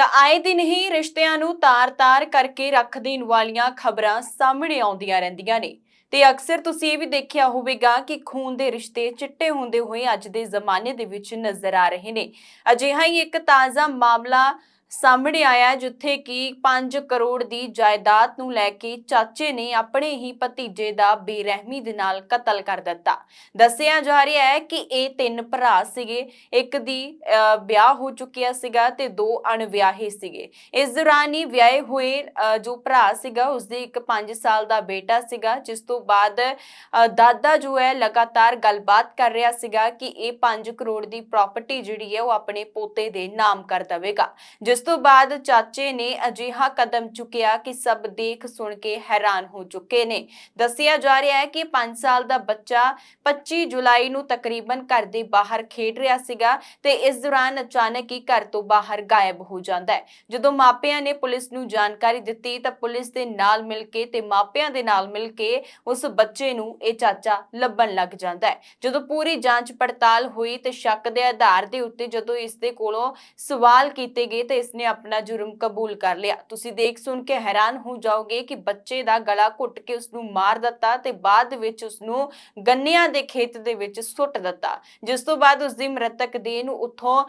ਤਾਂ ਆਏ ਦਿਨ ਹੀ ਰਿਸ਼ਤਿਆਂ ਨੂੰ ਤਾਰ-ਤਾਰ ਕਰਕੇ ਰੱਖ ਦੇਣ ਵਾਲੀਆਂ ਖਬਰਾਂ ਸਾਹਮਣੇ ਆਉਂਦੀਆਂ ਰਹਿੰਦੀਆਂ ਨੇ। ਤੇ ਅਕਸਰ ਤੁਸੀਂ ਇਹ ਵੀ ਦੇਖਿਆ ਹੋਵੇਗਾ ਕਿ ਖੂਨ ਦੇ ਰਿਸ਼ਤੇ ਚਿੱਟੇ ਹੁੰਦੇ ਹੋਏ ਅੱਜ ਦੇ ਜ਼ਮਾਨੇ ਦੇ ਵਿੱਚ ਨਜ਼ਰ ਆ ਰਹੇ ਨੇ। ਅਜਿਹਾ ਹੀ ਇੱਕ ਤਾਜ਼ਾ ਮਾਮਲਾ ਸਾਹਮਣੇ ਆਇਆ ਜਿੱਥੇ ਕਿ 5 ਕਰੋੜ ਦੀ ਜਾਇਦਾਦ ਨੂੰ ਲੈ ਕੇ ਚਾਚੇ ਨੇ ਆਪਣੇ ਹੀ ਭਤੀਜੇ ਦਾ ਬੇਰਹਿਮੀ ਦੇ ਨਾਲ ਕਤਲ ਕਰ ਦਿੱਤਾ। ਦੱਸਿਆ ਜਾ ਰਿਹਾ ਹੈ ਕਿ ਇਹ ਤਿੰਨ ਭਰਾ ਸੀਗੇ ਇੱਕ ਦੀ ਵਿਆਹ ਹੋ ਚੁੱਕਿਆ ਸੀਗਾ ਤੇ ਦੋ ਅਣਵਿਆਹੇ ਸੀਗੇ। ਇਸ ਦੌਰਾਨ ਹੀ ਵਿਆਹੇ ਹੋਏ ਅਹ, ਜੋ ਭਰਾ ਸੀਗਾ ਉਸਦੇ ਇੱਕ 5 ਸਾਲ ਦਾ ਬੇਟਾ ਸੀਗਾ ਜਿਸ ਤੋਂ ਬਾਅਦ ਦਾਦਾ ਜੋ ਹੈ ਲਗਾਤਾਰ ਗੱਲਬਾਤ ਕਰ ਰਿਹਾ ਸੀਗਾ ਕਿ ਇਹ 5 ਕਰੋੜ ਦੀ ਪ੍ਰਾਪਰਟੀ ਜਿਹੜੀ ਹੈ ਉਹ ਆਪਣੇ ਪੋਤੇ ਦੇ ਨਾਮ ਕਰ ਦੇਵੇਗਾ। ਜਿਸ ਤੋਂ ਬਾਅਦ ਚਾਚੇ ਨੇ ਅਜਿਹਾ ਕਦਮ ਚੁੱਕਿਆ ਕਿ ਸਭ ਦੇਖ ਸੁਣ ਕੇ ਹੈਰਾਨ ਹੋ ਚੁੱਕੇ ਨੇ। ਦੱਸਿਆ ਜਾ ਰਿਹਾ ਹੈ ਕਿ 5 ਸਾਲ ਦਾ ਬੱਚਾ 25 ਜੁਲਾਈ ਨੂੰ ਤਕਰੀਬਨ ਘਰ ਦੇ ਬਾਹਰ ਖੇਡ ਰਿਹਾ ਸੀਗਾ ਤੇ ਇਸ ਦੌਰਾਨ ਅਚਾਨਕ ਹੀ ਘਰ ਤੋਂ ਬਾਹਰ ਗਾਇਬ ਹੋ ਜਾਂਦਾ ਹੈ। ਜਦੋਂ ਮਾਪਿਆਂ ਨੇ ਪੁਲਿਸ ਨੂੰ ਜਾਣਕਾਰੀ ਦਿੱਤੀ ਤਾਂ ਪੁਲਿਸ ਦੇ ਨਾਲ ਮਿਲ ਕੇ ਤੇ ਮਾਪਿਆਂ ਦੇ ਨਾਲ ਮਿਲ ਕੇ ਉਸ ਬੱਚੇ ਨੂੰ ਇਹ ਚਾਚਾ ਲੱਭਣ ਲੱਗ ਜਾਂਦਾ ਹੈ। ਜਦੋਂ ਪੂਰੀ ਜਾਂਚ ਪੜਤਾਲ ਹੋਈ ਤੇ ਸ਼ੱਕ ਦੇ ਆਧਾਰ ਦੇ ਉੱਤੇ ਜਦੋਂ ਇਸ ਦੇ ਕੋਲੋਂ ਸਵਾਲ ਕੀਤੇ ਗਏ ਤੇ ਇਸਨੇ ਆਪਣਾ ਜੁਰਮ ਕਬੂਲ ਕਰ ਲਿਆ। ਤੁਸੀਂ ਦੇਖ ਸੁਣ ਕੇ ਹੈਰਾਨ ਹੋ ਜਾਓਗੇ ਕਿ ਬੱਚੇ ਦਾ ਗਲਾ ਘੁੱਟ ਕੇ ਉਸ ਨੂੰ ਮਾਰ ਦਿੱਤਾ ਤੇ ਬਾਅਦ ਵਿੱਚ ਉਸ ਨੂੰ ਗੰਨਿਆਂ ਦੇ ਖੇਤ ਦੇ ਵਿੱਚ ਸੁੱਟ ਦਿੱਤਾ। ਜਿਸ ਤੋਂ ਬਾਅਦ ਉਸ ਦੀ ਮ੍ਰਿਤਕ ਦੇਹ ਨੂੰ ਉੱਥੋਂ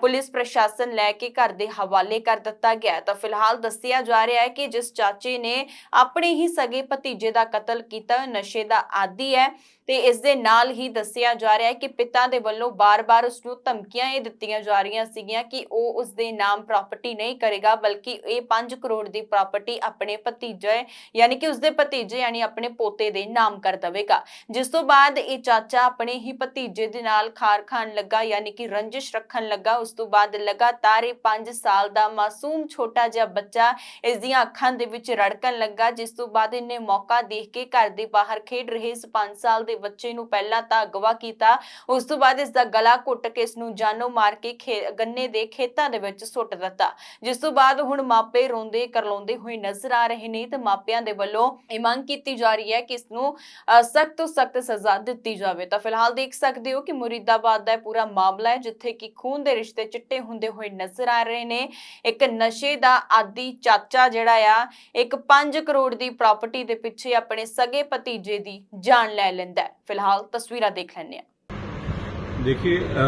ਪੁਲਿਸ ਪ੍ਰਸ਼ਾਸਨ ਲੈ ਕੇ ਘਰ ਦੇ ਹਵਾਲੇ ਕਰ ਦਿੱਤਾ ਗਿਆ ਤਾਂ ਫਿਲਹਾਲ ਦੱਸਿਆ ਜਾ ਰਿਹਾ ਹੈ ਕਿ ਜਿਸ ਚਾਚੇ ਨੇ ਆਪਣੇ ਹੀ ਸਗੇ ਭਤੀਜੇ ਦਾ ਕਤਲ ਕੀਤਾ, ਨਸ਼ੇ ਦਾ ਆਦੀ ਹੈ ਤੇ ਇਸ ਦੇ ਨਾਲ ਹੀ ਦੱਸਿਆ ਜਾ ਰਿਹਾ ਹੈ ਕਿ ਪਿਤਾ ਦੇ ਵੱਲੋਂ ਬਾਰ-ਬਾਰ ਉਸ ਨੂੰ ਧਮਕੀਆਂ ਇਹ ਦਿੱਤੀਆਂ ਜਾ ਰਹੀਆਂ ਸੀਗੀਆਂ ਕਿ ਉਹ ਉਸ ਦੇ ਨਾਮ ਪ੍ਰਾਪਰਟੀ ਨਹੀਂ ਕਰੇਗਾ, ਬਲਕਿ ਇਹ 5 ਕਰੋੜ ਦੀ ਪ੍ਰਾਪਰਟੀ ਆਪਣੇ ਭਤੀਜੇ, ਯਾਨੀ ਕਿ ਉਸ ਭਤੀਜੇ, ਯਾਨੀ ਆਪਣੇ ਪੋਤੇ ਦੇ ਨਾਮ ਕਰ ਦੇਵੇਗਾ। ਜਿਸ ਤੋਂ ਬਾਅਦ ਇਹ ਚਾਚਾ ਆਪਣੇ ਹੀ ਭਤੀਜੇ ਦੇ ਨਾਲ ਖਾਰ ਖਾਣ ਲੱਗਾ, ਯਾਨੀ ਕਿ ਰੰਜਿਸ਼ ਰੱਖਣ ਲੱਗਾ। ਉਸ ਤੋਂ ਬਾਅਦ ਲਗਾਤਾਰ ਇਹ 5 ਸਾਲ ਦਾ ਮਾਸੂਮ ਛੋਟਾ ਜਿਹਾ ਬੱਚਾ ਇਸ ਦੀਆਂ ਅੱਖਾਂ ਦੇ ਵਿੱਚ ਰੜਕਣ ਲੱਗਾ, ਜਿਸ ਤੋਂ ਬਾਅਦ ਇਹਨੇ ਮੌਕਾ ਦੇਖ ਕੇ ਘਰ ਦੇ ਬਾਹਰ ਖੇਡ ਰਹੇ ਇਸ 5 ਸਾਲ ਦੇ ਬੱਚੇ ਨੂੰ ਪਹਿਲਾਂ ਤਾਂ ਅਗਵਾ ਕੀਤਾ। ਉਸ ਤੋਂ ਬਾਅਦ ਇਸ ਦਾ ਗਲਾ ਘੁੱਟ ਕੇ ਇਸ ਨੂੰ ਜਾਨੋਂ ਮਾਰ ਕੇ ਖੇ- ਗੰਨੇ ਦੇ ਖੇਤਾਂ ਦੇ ਵਿੱਚ ਸੁੱਟ ਦਿੱਤਾ। ਜਿਸ ਤੋਂ ਬਾਅਦ ਹੁਣ ਮਾਪੇ ਰੋਂਦੇ ਕਰਲਾਉਂਦੇ ਹੋਏ ਨਜ਼ਰ ਆ ਰਹੇ ਨੇ ਤੇ ਮਾਪਿਆਂ ਦੇ ਵੱਲੋਂ ਇਹ ਮੰਗ ਕੀਤੀ ਜਾ ਰਹੀ ਹੈ ਕਿ ਇਸ ਨੂੰ ਸਖਤ ਤੋਂ ਸਖਤ ਸਜ਼ਾ ਦਿੱਤੀ ਜਾਵੇ ਤਾਂ ਫਿਲਹਾਲ ਦੇਖ ਸਕਦੇ ਹੋ ਕਿ ਮੁਰੀਦਾਬਾਦ ਦਾ ਇਹ ਪੂਰਾ ਮਾਮਲਾ ਹੈ ਜਿੱਥੇ ਕਿ ਖੂਨ ਦੇ ਰਿਸ਼ਤੇ ਚਿੱਟੇ ਹੁੰਦੇ ਹੋਏ ਨਜ਼ਰ ਆ ਰਹੇ ਨੇ ਇੱਕ ਨਸ਼ੇ ਦਾ ਆਦੀ ਚਾਚਾ ਜਿਹੜਾ ਆ ਇੱਕ 5 ਕਰੋੜ ਦੀ ਪ੍ਰਾਪਰਟੀ ਦੇ ਪਿੱਛੇ ਆਪਣੇ ਸਗੇ ਭਤੀਜੇ ਦੀ ਜਾਨ ਲੈ ਲੈਂਦਾ ਹੈ ਫਿਲਹਾਲ ਤਸਵੀਰਾਂ ਦੇਖ ਲੈਂਦੇ ਹਾਂ देखिए अ,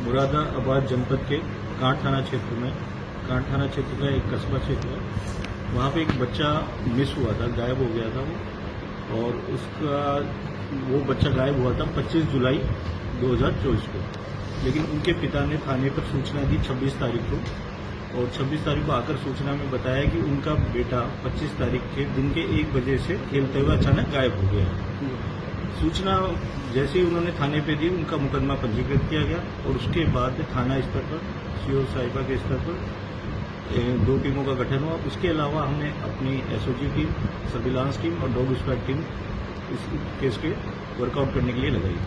मुरादाबाद जनपद के कांट थाना क्षेत्र में कांट थाना क्षेत्र का एक कस्बा क्षेत्र है। वहाँ पे एक बच्चा मिस हुआ था, गायब हो गया था वो। और उसका, वो बच्चा गायब हुआ था 25 जुलाई 2024 को। लेकिन उनके पिता ने थाने पर सूचना दी 26 तारीख को। और 26 तारीख को आकर सूचना में बताया कि उनका बेटा 25 तारीख के दिन के एक बजे से खेलते हुए अचानक गायब हो गया। सूचना जैसे ही उन्होंने थाने पे दी, उनका मुकदमा पंजीकृत किया गया और उसके बाद थाना स्तर पर सीओ साहिबा के स्तर पर दो टीमों का गठन हुआ। उसके अलावा हमने अपनी एसओजी टीम सर्विलांस टीम और डॉग स्क्वाड टीम इस केस के वर्कआउट करने के लिए लगाई।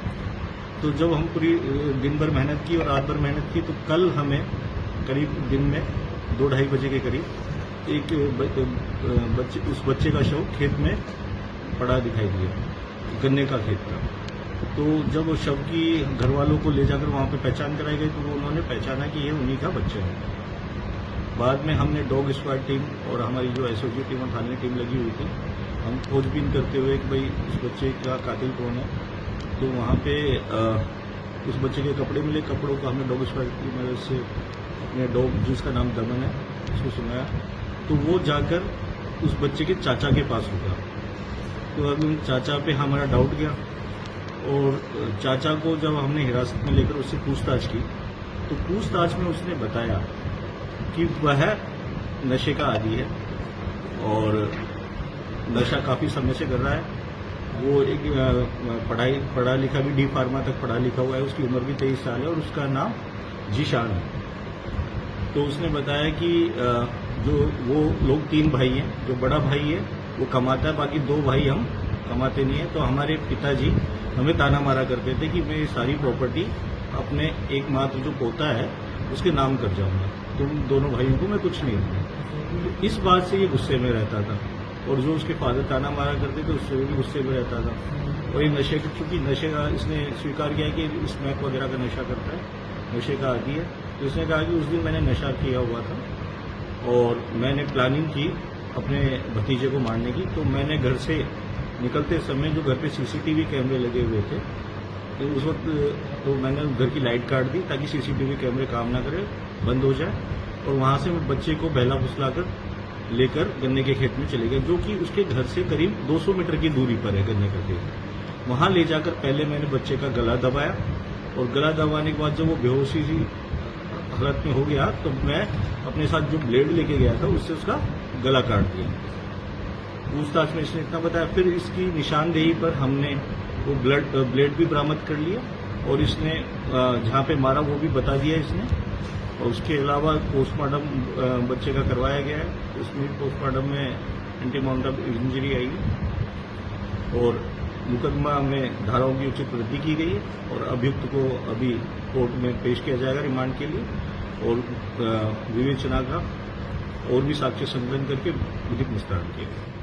तो जब हम पूरी दिन भर मेहनत की और रात भर मेहनत की तो कल हमें करीब दिन में दो ढाई बजे के करीब एक बच्चे, उस बच्चे का शव खेत में पड़ा दिखाई दिया, गन्ने का खेत था तो जब शव की घर वालों को ले जाकर वहाँ पे पहचान कराई गई तो वो उन्होंने पहचाना कि ये उन्हीं का बच्चा है। बाद में हमने डॉग स्क्वाड टीम और हमारी जो एसओजी टीम और थाने टीम लगी हुई थी हम खोजबीन करते हुए कि भाई उस बच्चे का कातिल कौन है? तो वहाँ पे अ, उस बच्चे के कपड़े मिले। कपड़ों का हमने डॉग स्क्वाड की मदद से अपने डॉग जिसका नाम दमन है उसको सुनाया। तो वो जाकर उस बच्चे के चाचा के पास रुका तो अभी उन चाचा पे हमारा डाउट गया। और चाचा को जब हमने हिरासत में लेकर उससे पूछताछ की तो पूछताछ में उसने बताया कि वह नशे का आदि है और नशा काफ़ी समय से कर रहा है। वो एक पढ़ाई, पढ़ा लिखा भी, डी फार्मा तक पढ़ा लिखा हुआ है। उसकी उम्र भी तेईस साल है और उसका नाम जीशान है। तो उसने बताया कि जो, वो लोग तीन भाई हैं, जो बड़ा भाई है, वो कमाता है, बाकी दो भाई हम कमाते नहीं है। तो हमारे पिताजी हमें ताना मारा करते थे कि मैं ये सारी प्रॉपर्टी अपने एकमात्र जो पोता है, उसके नाम कर जाऊँगा। तुम दोनों भाइयों को मैं कुछ नहीं दूँगा। तो इस बात से ये गुस्से में रहता था। और जो उसके फादर ताना मारा करते थे, उससे भी गुस्से में रहता था। और ये नशे चूँकि नशे का इसने स्वीकार किया कि स्मैक वगैरह का नशा करता है, नशे का आदि है। तो इसने कहा कि उस दिन मैंने नशा किया हुआ था और मैंने प्लानिंग की अपने भतीजे को मारने की। तो मैंने घर से निकलते समय जो घर पे सीसीटीवी कैमरे लगे हुए थे तो उस वक्त तो मैंने घर की लाइट काट दी ताकि सीसीटीवी कैमरे काम ना करे, बंद हो जाए और वहाँ से मैं बच्चे को बहला फुसलाकर लेकर गन्ने के खेत में चले गए, जो कि उसके घर से करीब 200 मीटर की दूरी पर है गन्ने का खेत। वहाँ ले जाकर पहले मैंने बच्चे का गला दबाया और गला दबाने के बाद जब वो बेहोशी सी हालत में हो गया तो मैं अपने साथ जो ब्लेड लेके गया था, उससे उसका गला काट दिया। पूछताछ में इसने इतना बताया। फिर इसकी निशानदेही पर हमने वो ब्लड ब्लेड भी बरामद कर लिया और इसने अ, जहाँ पे मारा वो भी बता दिया इसने। और उसके अलावा पोस्टमार्टम बच्चे का करवाया गया है। उसमें पोस्टमार्टम में ऑफ़ इंजरी आई। है और मुकदमा में धाराओं की उचित वृद्धि की गई है और अभियुक्त को अभी कोर्ट में पेश किया जाएगा रिमांड के लिए। और विवेचना का और भी साक्ष्य संकलन करके विधिक निस्तारण किया जाएगा